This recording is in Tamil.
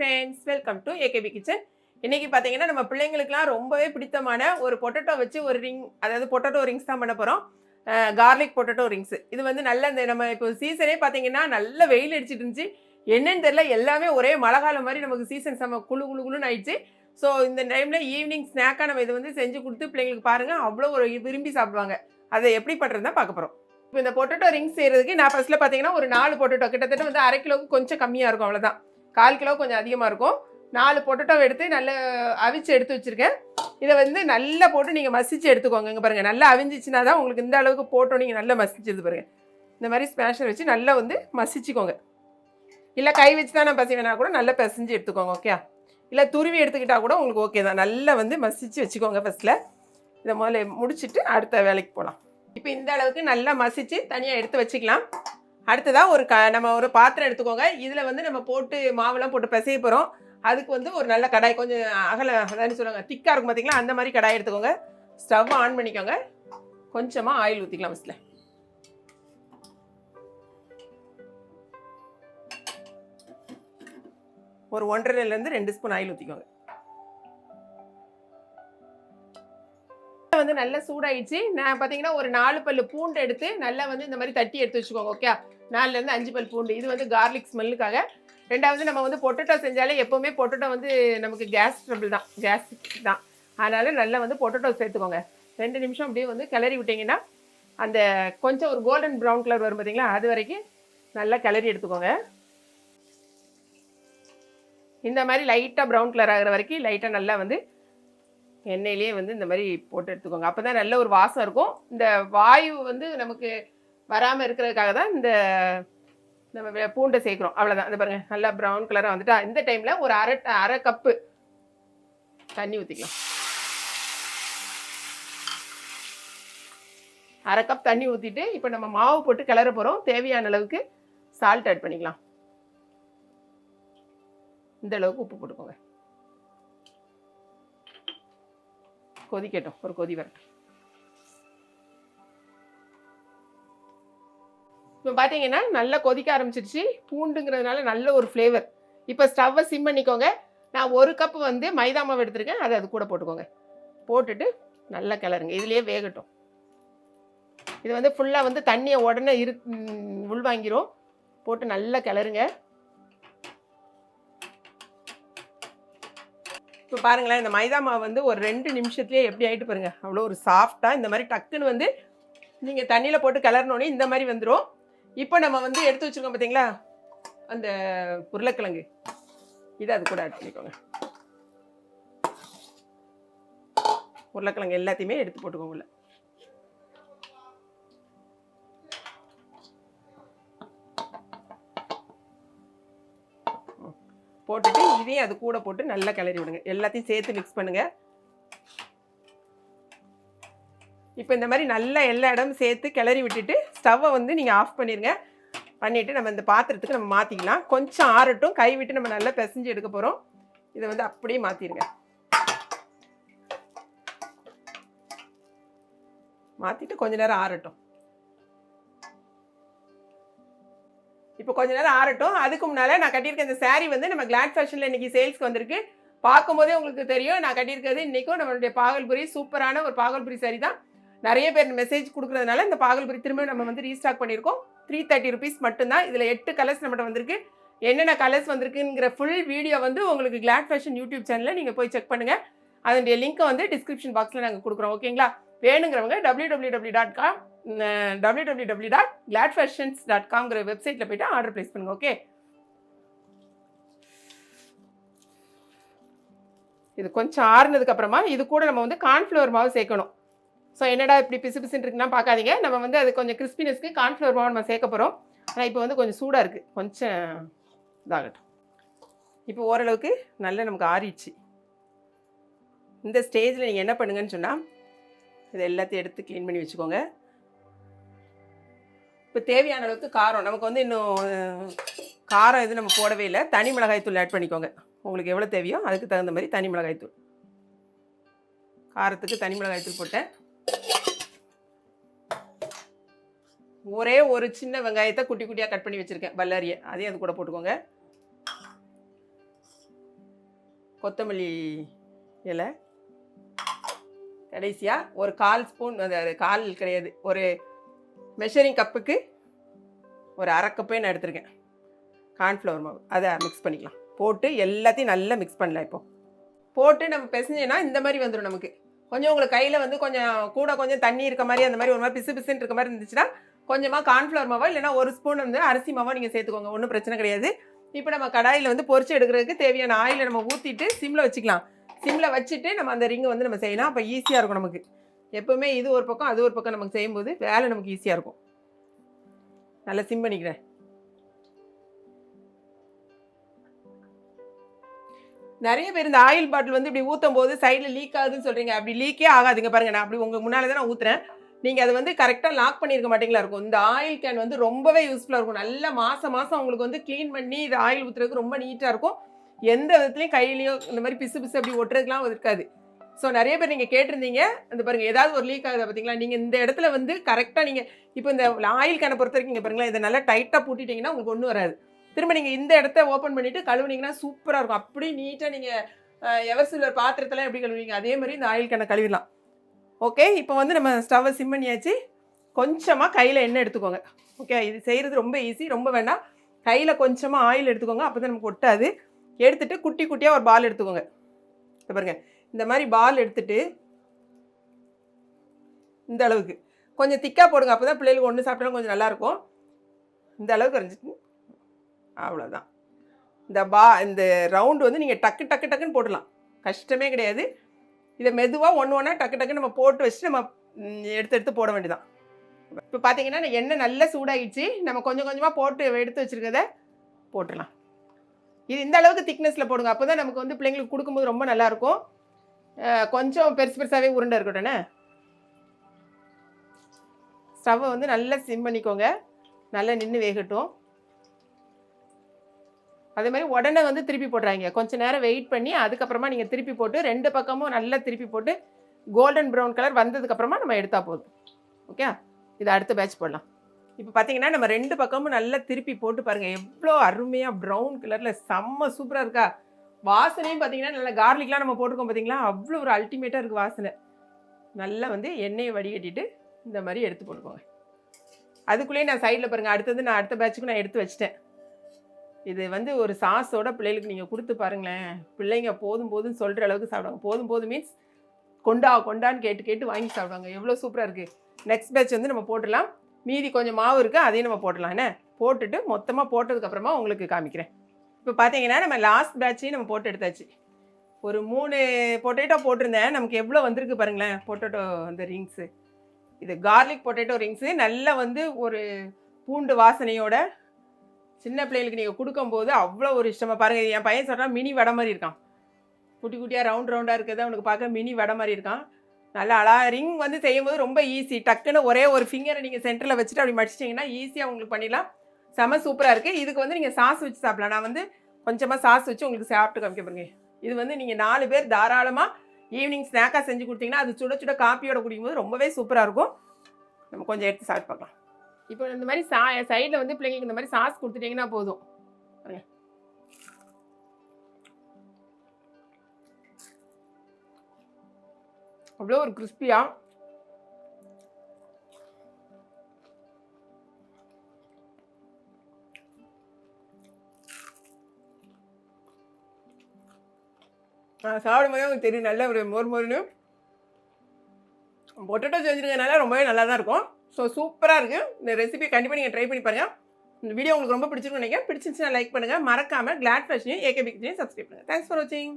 Friends welcome to AKB kitchen இன்றைக்கி பார்த்தீங்கன்னா நம்ம பிள்ளைங்களுக்குலாம் ரொம்பவே பிடித்தமான ஒரு பொட்டட்டோ வச்சு ஒரு ரிங் அதாவது பொட்டட்டோ ரிங்ஸ் தான் பண்ண போகிறோம் கார்லிக் பொட்டட்டோ ரிங்ஸ் இது வந்து நல்ல இந்த நம்ம இப்போ சீசனே பார்த்தீங்கன்னா நல்ல வெயில் அடிச்சிட்டு இருந்துச்சு. என்னன்னு தெரியல எல்லாமே ஒரே மழை காலம் மாதிரி நமக்கு சீசன் செம்ம குழு குளு குழுன்னு ஆயிடுச்சு. ஸோ இந்த டைமில் ஈவினிங் ஸ்நாக்காக நம்ம இது வந்து செஞ்சு கொடுத்து பிள்ளைங்களுக்கு பாருங்கள் அவ்வளோ ஒரு விரும்பி சாப்பிடுவாங்க. அதை எப்படி பண்ணுறது பார்க்க போகிறோம் இப்போ இந்த பொட்டட்டோ ரிங்ஸ் செய்கிறதுக்கு நான் ஃபஸ்ட்டில் பார்த்தீங்கன்னா ஒரு நாலு பொட்டட்டோ கிட்டத்தட்ட வந்து அரை கிலோவுக்கு கொஞ்சம் கம்மியாக இருக்கும் அவ்வளோதான் கால் கிலோ கொஞ்சம் அதிகமாக இருக்கும். நாலு பொட்டட்டோ எடுத்து நல்லா அவிச்சு எடுத்து வச்சுருக்கேன். இதை வந்து நல்லா போட்டு நீங்கள் மசிச்சு எடுத்துக்கோங்க. இங்கே பாருங்கள் நல்லா அவிஞ்சிச்சுனா தான் உங்களுக்கு இந்த அளவுக்கு போட்டோம் நீங்கள் நல்லா மசிச்சது பாருங்கள் இந்த மாதிரி ஸ்மேஷர் வச்சு நல்லா வந்து மசிச்சுக்கோங்க. இல்லை கை வச்சு தான் நான் பசிவேனா கூட நல்லா பிசைஞ்சு எடுத்துக்கோங்க ஓகே இல்லை துருவி எடுத்துக்கிட்டால் கூட உங்களுக்கு ஓகே தான். நல்லா வந்து மசிச்சு வச்சுக்கோங்க ஃபஸ்ட்டில் இதை முதல்ல முடிச்சுட்டு அடுத்த வேலைக்கு போகலாம் இப்போ இந்த அளவுக்கு நல்லா மசிச்சு தனியாக எடுத்து வச்சுக்கலாம். அடுத்ததாக ஒரு க நம்ம ஒரு பாத்திரம் எடுத்துக்கோங்க. இதில் வந்து நம்ம போட்டு மாவெல்லாம் போட்டு பிசைய போகிறோம் அதுக்கு வந்து ஒரு நல்ல கடாய் கொஞ்சம் அகல அதான் சொல்லுவாங்க திக்காக இருக்கும் பார்த்தீங்களா அந்த மாதிரி கடாய் எடுத்துக்கோங்க. ஸ்டவ் ஆன் பண்ணிக்கோங்க. கொஞ்சமாக ஆயில் ஊற்றிக்கலாம் ஃபஸ்ட்டில் ஒரு ஒன்றரைலேருந்து ரெண்டு ஸ்பூன் ஆயில் ஊற்றிக்கோங்க வந்து நல்லா சூடாயிடுச்சு. நான் பார்த்தீங்கன்னா ஒரு நாலு பல்லு பூண்டு எடுத்து நல்லா வந்து இந்த மாதிரி தட்டி எடுத்து வச்சுக்கோங்க ஓகே நாலுலேருந்து அஞ்சு பல் பூண்டு. இது வந்து கார்லிக் ஸ்மெல்லுக்காக ரெண்டாவது நம்ம வந்து பொட்டேட்டோ செஞ்சாலே எப்போவுமே பொட்டட்டோ வந்து நமக்கு கேஸ் ட்ரபிள் தான். கேஸ் தான். அதனால் நல்லா வந்து பொட்டட்டோ சேர்த்துக்கோங்க. ரெண்டு நிமிஷம் அப்படியே வந்து கிளறி விட்டிங்கன்னா அந்த கொஞ்சம் ஒரு கோல்டன் ப்ரௌன் கலர் வரும் பார்த்தீங்களா அது வரைக்கும் நல்லா கிளறி எடுத்துக்கோங்க. இந்த மாதிரி லைட்டாக ப்ரௌன் கலர் ஆகிற வரைக்கும் லைட்டாக நல்லா வந்து எண்ணெயிலேயே வந்து இந்த மாதிரி போட்டு எடுத்துக்கோங்க. அப்போ தான் நல்ல ஒரு வாசம் இருக்கும். இந்த வாயு வந்து நமக்கு வராமல் இருக்கிறதுக்காக தான் இந்த நம்ம பூண்டை சேர்க்குறோம். அவ்வளோதான் இந்த பாருங்கள் நல்லா ப்ரௌன் கலராக வந்துட்டா இந்த டைமில் ஒரு அரை அரை கப்பு தண்ணி ஊற்றிக்கலாம் அரை கப் தண்ணி ஊற்றிட்டு இப்போ நம்ம மாவு போட்டு கிளற போகிறோம் தேவையான அளவுக்கு சால்ட் ஆட் பண்ணிக்கலாம். இந்த அளவுக்கு உப்பு போட்டுக்கோங்க. கொதிக்கட்டும் ஒரு கொதி வரட்டும். இப்போ பார்த்தீங்கன்னா நல்லா கொதிக்க ஆரம்பிச்சிருச்சு. பூண்டுங்கிறதுனால நல்ல ஒரு ஃப்ளேவர் இப்போ ஸ்டவ்வை சிம் பண்ணிக்கோங்க. நான் ஒரு கப் வந்து மைதா மாவு எடுத்திருக்கேன். அதை அது கூட போட்டுக்கோங்க. போட்டுட்டு நல்லா கிளறுங்க. இதுலேயே வேகட்டும். இது வந்து ஃபுல்லாக வந்து தண்ணியை உடனே இரு உள்வாங்கிரும். போட்டு நல்லா கிளறுங்க. இப்போ பாருங்களேன் இந்த மைதா மாவு வந்து ஒரு ரெண்டு நிமிஷத்துலேயே எப்படி ஆகிட்டு பாருங்கள் அவ்வளோ ஒரு சாஃப்டாக இந்த மாதிரி டக்குன்னு வந்து நீங்கள் தண்ணியில் போட்டு கிளறினோடனே இந்த மாதிரி வந்துடும் இப்போ நம்ம வந்து எடுத்து வச்சுருக்கோம் பார்த்தீங்களா அந்த உருளைக்கிழங்கு. இதை அது கூட ஆட் பண்ணிக்கோங்க. உருளைக்கிழங்கு எல்லாத்தையுமே எடுத்து போட்டுக்கோங்க போட்டுட்டு இதையும் அது கூட போட்டு நல்லா கிளறி விடுங்க. எல்லாத்தையும் சேர்த்து மிக்ஸ் பண்ணுங்க. இப்போ இந்த மாதிரி நல்லா எல்லா இடமும் சேர்த்து கிளறி விட்டுட்டு ஸ்டவ்வை வந்து நீங்கள் ஆஃப் பண்ணிடுங்க பண்ணிவிட்டு நம்ம இந்த பாத்திரத்துக்கு நம்ம மாற்றிக்கலாம் கொஞ்சம் ஆறட்டும். கை விட்டு நம்ம நல்லா பிசைஞ்சு எடுக்க போகிறோம் இதை வந்து அப்படியே மாற்றிடுங்க மாற்றிட்டு கொஞ்ச நேரம் ஆறட்டும். இப்போ கொஞ்ச நேரம் ஆறட்டும். அதுக்கு முன்னால் நான் கட்டியிருக்க இந்த சேரீ வந்து நம்ம கிளாட் ஃபேஷனில் இன்றைக்கி சேல்ஸ்க்கு வந்திருக்கு. பார்க்கும்போதே உங்களுக்கு தெரியும் நான் கட்டியிருக்கிறது இன்றைக்கும் நம்மளுடைய பாகல்புரி சூப்பரான ஒரு பாகல்புரி saree தான். நிறைய பேர் மெசேஜ் கொடுக்குறதுனால இந்த பாகல்புரி திரும்ப நம்ம வந்து ரீஸ்டாக் பண்ணியிருக்கோம். த்ரீ தேர்ட்டி ருபீஸ் மட்டும்தான். இதில் எட்டு கலர்ஸ் நம்மகிட்ட வந்திருக்கு. என்னென்ன கலர்ஸ் வந்திருக்குங்கிற ஃபுல் வீடியோ வந்து உங்களுக்கு கிளாட் ஃபேஷன் யூடியூப் சேனலில் நீங்கள் போய் செக் பண்ணுங்கள் அதனுடைய லிங்க்கை வந்து டிஸ்கிரிப்ஷன் பாக்ஸில் நாங்கள் கொடுக்குறோம். ஓகேங்களா வேணுங்கிறவங்க W W W dot com W W W dot glad fashions dot காம்ங்கிற வெப்சைட்டில் போய்ட்டு ஆர்டர் ப்ளேஸ் பண்ணுங்க ஓகே இது கொஞ்சம் ஆறுனதுக்கு அப்புறமா இது கூட நம்ம வந்து கார்ன்ஃப்ளவர் மாவு சேர்க்கணும். ஸோ என்னடா இப்படி பிசு பிசுன்னு இருக்குன்னா பார்க்காதீங்க. நம்ம வந்து அது கொஞ்சம் கிறிஸ்பினஸ்க்கு கார்ன்ஃப்ளவர் மாவு நம்ம சேர்க்க போகிறோம் ஆனால் இப்போ வந்து கொஞ்சம் சூடாக இருக்குது கொஞ்சம் இதாகட்டும். இப்போ ஓரளவுக்கு நல்லா நமக்கு ஆறிடுச்சு. இந்த ஸ்டேஜில் நீங்கள் என்ன பண்ணுங்கன்னு சொன்னால் இதை எல்லாத்தையும் எடுத்து க்ளீன் பண்ணி வச்சுக்கோங்க. இப்போ தேவையான அளவுக்கு காரம். நமக்கு வந்து இன்னும் காரம் எதுவும் நம்ம போடவே இல்லை. தனி மிளகாய் தூள் ஆட் பண்ணிக்கோங்க. உங்களுக்கு எவ்வளோ தேவையோ அதுக்கு தகுந்த மாதிரி தனி மிளகாய் தூள். காரத்துக்கு தனி மிளகாய் தூள் போட்டேன். ஒரே ஒரு சின்ன வெங்காயத்தை குட்டி குட்டியாக கட் பண்ணி வச்சுருக்கேன். வல்லாரியை. அதையும் அது கூட போட்டுக்கோங்க. கொத்தமல்லி இலை. கடைசியாக ஒரு கால் ஸ்பூன் அது கால் கிடையாது. ஒரு மெஷரிங் கப்புக்கு ஒரு அரை கப்பே நான் எடுத்திருக்கேன். கார்ன்ஃப்ளவர் மாவு. அதை மிக்ஸ் பண்ணிக்கலாம். போட்டு எல்லாத்தையும் நல்லா மிக்ஸ் பண்ணலாம் இப்போ. போட்டு நம்ம பிசைஞ்சோன்னா இந்த மாதிரி வந்துடும் நமக்கு. கொஞ்சம் உங்களுக்கு கையில் வந்து கொஞ்சம் கூட கொஞ்சம் தண்ணி இருக்க மாதிரி அந்த மாதிரி ஒரு மாதிரி பிசு பிசுன்னு இருக்க மாதிரி இருந்துச்சுன்னா கொஞ்சமாக கார்ன்ஃப்ளவர் மாவோ இல்லைன்னா ஒரு ஸ்பூன் வந்து அரிசி மாவோ நீங்கள் சேர்த்துக்கோங்க. ஒன்றும் பிரச்சனை கிடையாது. இப்போ நம்ம கடாயில் வந்து பொரிச்சு எடுக்கிறதுக்கு தேவையான ஆயிலை நம்ம ஊற்றிட்டு சிம்மில் வச்சுக்கலாம். சிம்மில் வச்சுட்டு நம்ம அந்த ரிங்கை வந்து நம்ம செய்யலாம். அப்போ ஈஸியாக இருக்கும் நமக்கு. எப்போவுமே இது ஒரு பக்கம் அது ஒரு பக்கம் நமக்கு செய்யும்போது வேலை நமக்கு ஈஸியாக இருக்கும். நல்லா சிம் பண்ணிக்கிறேன். நிறைய பேர் இந்த ஆயில் பாட்டில் வந்து இப்படி ஊற்றும் போது சைடில் லீக் ஆகுதுன்னு சொல்கிறீங்க அப்படி லீக்கே ஆகாதுங்க பாருங்க. நான் அப்படி உங்கள் முன்னால் தான் நான் ஊற்றுறேன் நீங்கள் அதை வந்து கரெக்டாக லாக் பண்ணியிருக்க மாட்டீங்களா இருக்கும். இந்த ஆயில் கேன் வந்து ரொம்பவே யூஸ்ஃபுல்லாக இருக்கும். நல்ல மாதம் மாதம் உங்களுக்கு வந்து க்ளீன் பண்ணி இது ஆயில் ஊற்றுறதுக்கு ரொம்ப நீட்டாக இருக்கும். எந்த விதத்துலையும் கையிலையோ இந்த மாதிரி பிசு பிசு அப்படி ஒட்டுறதுக்குலாம் இருக்காது. ஸோ நிறைய பேர் நீங்கள் கேட்டிருந்தீங்க. அந்த பாருங்கள் ஏதாவது ஒரு லீக் ஆகுது பார்த்தீங்களா? நீங்கள் இந்த இடத்துல வந்து கரெக்டாக நீங்கள் இப்போ இந்த ஆயில் கேனை பொறுத்த வரைக்கும் இங்கே பாருங்களேன் இதை நல்லா டைட்டாக பூட்டிட்டீங்கன்னா உங்களுக்கு ஒன்றும் வராது. திரும்ப நீங்கள் இந்த இடத்த ஓப்பன் பண்ணிவிட்டு கழுவுனீங்கன்னா சூப்பராக இருக்கும். அப்படி நீட்டாக நீங்கள் எவர் சில்வர் பாத்திரத்தெல்லாம் எப்படி கழுவுவீங்க? அதே மாதிரி இந்த ஆயில் கேனை கழுவிடலாம். ஓகே இப்போ வந்து நம்ம ஸ்டவ்வை சிம் பண்ணியாச்சு. கொஞ்சமாக கையில் எண்ணெய் எடுத்துக்கோங்க. ஓகே இது செய்கிறது ரொம்ப ஈஸி ரொம்ப வேண்டாம். கையில் கொஞ்சமாக ஆயில் எடுத்துக்கோங்க. அப்போ தான் நமக்கு ஒட்டாது. எடுத்துகிட்டு குட்டி குட்டியாக ஒரு பால் எடுத்துக்கோங்க. பாருங்கள் இந்த மாதிரி பால் எடுத்துட்டு இந்த அளவுக்கு. கொஞ்சம் திக்காக போடுங்க அப்போ தான் பிள்ளைகளுக்கு ஒன்று சாப்பிட்டாலும் கொஞ்சம் நல்லாயிருக்கும் இந்த அளவுக்கு வரைஞ்சிட்டு அவ்வளோதான் இந்த பா இந்த ரவுண்டு வந்து நீங்கள் டக்கு டக்கு டக்குன்னு போடலாம் கஷ்டமே கிடையாது. இதை மெதுவாக ஒன்று ஒன்றா டக்கு டக்குன்னு நம்ம போட்டு வச்சுட்டு நம்ம எடுத்து எடுத்து போட வேண்டியதான் இப்போ பார்த்தீங்கன்னா எண்ணெய் நல்லா சூடாகிடுச்சு நம்ம கொஞ்சம் கொஞ்சமாக போட்டு எடுத்து வச்சுருக்கத போட்டுடலாம். இது இந்த அளவுக்கு திக்னஸில் போடுங்க. அப்போ தான் நமக்கு வந்து பிள்ளைங்களுக்கு கொடுக்கும்போது ரொம்ப நல்லாயிருக்கும் கொஞ்சம் பெருசு பெருசாகவே உருண்டை இருக்கட்டும்ண்ணே ஸ்டவ்வை வந்து நல்லா சிம் பண்ணிக்கோங்க. நல்லா நின்று வேகட்டும். அதே மாதிரி உடனே வந்து திருப்பி போடுறாங்க. கொஞ்ச நேரம் வெயிட் பண்ணி அதுக்கப்புறமா நீங்கள் திருப்பி போட்டு ரெண்டு பக்கமும் நல்லா திருப்பி போட்டு கோல்டன் ப்ரௌன் கலர் வந்ததுக்கப்புறமா நம்ம எடுத்தால் போதும். ஓகே இது அடுத்த பேட்ச் போடலாம். இப்போ பார்த்தீங்கன்னா நம்ம ரெண்டு பக்கமும் நல்லா திருப்பி போட்டு பாருங்கள் எவ்வளோ அருமையாக ப்ரௌன் கலரில் செம்ம சூப்பராக இருக்கா? வாசனையும் பார்த்தீங்கன்னா நல்லா கார்லிக்லாம் நம்ம போட்டிருக்கோம் பார்த்தீங்களா அவ்வளோ ஒரு அல்டிமேட்டாக இருக்குது வாசனை. நல்லா வந்து எண்ணெயை வடிகட்டிட்டு இந்த மாதிரி எடுத்து போட்டுக்கோங்க. அதுக்குள்ளேயே நான் சைடில் பாருங்கள் அடுத்தது நான் அடுத்த பேட்சுக்கு நான் எடுத்து வச்சிட்டேன். இது வந்து ஒரு சாஸோட பிள்ளைகளுக்கு நீங்கள் கொடுத்து பாருங்களேன். பிள்ளைங்க போதும் போதும் சொல்கிற அளவுக்கு சாப்பிடுவாங்க. போதும் போதும் மீன்ஸ் கொண்டா கொண்டான்னு கேட்டு கேட்டு வாங்கி சாப்பிடுவாங்க. எவ்வளோ சூப்பராக இருக்குது நெக்ஸ்ட் பேட்ச் வந்து நம்ம போட்டுடலாம். மீதி கொஞ்சம் மாவு இருக்குது அதையும் நம்ம போட்டலாம் என்ன? போட்டுட்டு மொத்தமாக போட்டதுக்கப்புறமா உங்களுக்கு காமிக்கிறேன். இப்போ பார்த்தீங்கன்னா நம்ம லாஸ்ட் பேட்சையும் நம்ம போட்டு எடுத்தாச்சு. ஒரு மூணு பொட்டேட்டோ போட்டிருந்தேன். நமக்கு எவ்வளோ வந்திருக்கு பாருங்களேன் பொட்டேட்டோ அந்த ரிங்ஸு இது கார்லிக் பொட்டேட்டோ ரிங்ஸு நல்லா வந்து ஒரு பூண்டு வாசனையோட சின்ன பிள்ளைகளுக்கு நீங்கள் கொடுக்கும்போது அவ்வளோ ஒரு இஷ்டமாக பாருங்கள் என் பையன் சொல்கிறான் மினி வடை மாதிரி இருக்கான். குட்டி குட்டியாக ரவுண்ட் ரவுண்டாக இருக்கிறது அவனுக்கு பார்க்க மினி வடை மாதிரி இருக்கான். நல்லா அழகா ரிங் வந்து செய்யும்போது ரொம்ப ஈஸி டக்குன்னு ஒரே ஒரு ஃபிங்கரை நீங்கள் சென்டரில் வச்சுட்டு அப்படி மடிச்சிட்டிங்கன்னா ஈஸியாக உங்களுக்கு பண்ணிடலாம். செம சூப்பராக இருக்குது இதுக்கு வந்து நீங்கள் சாஸ் வச்சு சாப்பிடலாம். நான் வந்து கொஞ்சமாக சாஸ் வச்சு உங்களுக்கு சாப்பிட்டு காமிக்க பாருங்க இது வந்து நீங்கள் நாலு பேர் தாராளமாக ஈவினிங் ஸ்நாக்காக செஞ்சு கொடுத்தீங்கன்னா அது சுட சுட காப்பியோட குடிக்கும்போது ரொம்பவே சூப்பராக இருக்கும். நம்ம கொஞ்சம் எடுத்து சாப்பிட்டு பார்க்கலாம். இப்போ இந்த மாதிரி சா சைடில் வந்து பிள்ளைங்களுக்கு இந்த மாதிரி சாஸ் கொடுத்துட்டீங்கன்னா போதும். பாருங்க. அவ்வளோ ஒரு கிறிஸ்பியாக சாப்பிடும் போதே உங்களுக்கு தெரியும் நல்ல ஒரு மோர் மோர்னு. பொட்டேட்டோ செஞ்சுருக்கனால ரொம்பவே நல்லா தான் இருக்கும். ஸோ சூப்பராக இருக்குது இந்த ரெசிபி கண்டிப்பாக நீங்கள் ட்ரை பண்ணி பாருங்கள் இந்த வீடியோ உங்களுக்கு ரொம்ப பிடிச்சிருக்கும் நினைக்கிறேன். பிடிச்சிருந்துச்சுன்னா லைக் பண்ணுங்கள் மறக்காமல் கிளாட் ஃபேஷனையும் ஏகே பிக்சரையும் சப்ஸ்கிரைப் பண்ணுங்கள் தேங்க்ஸ் ஃபார் வாட்சிங்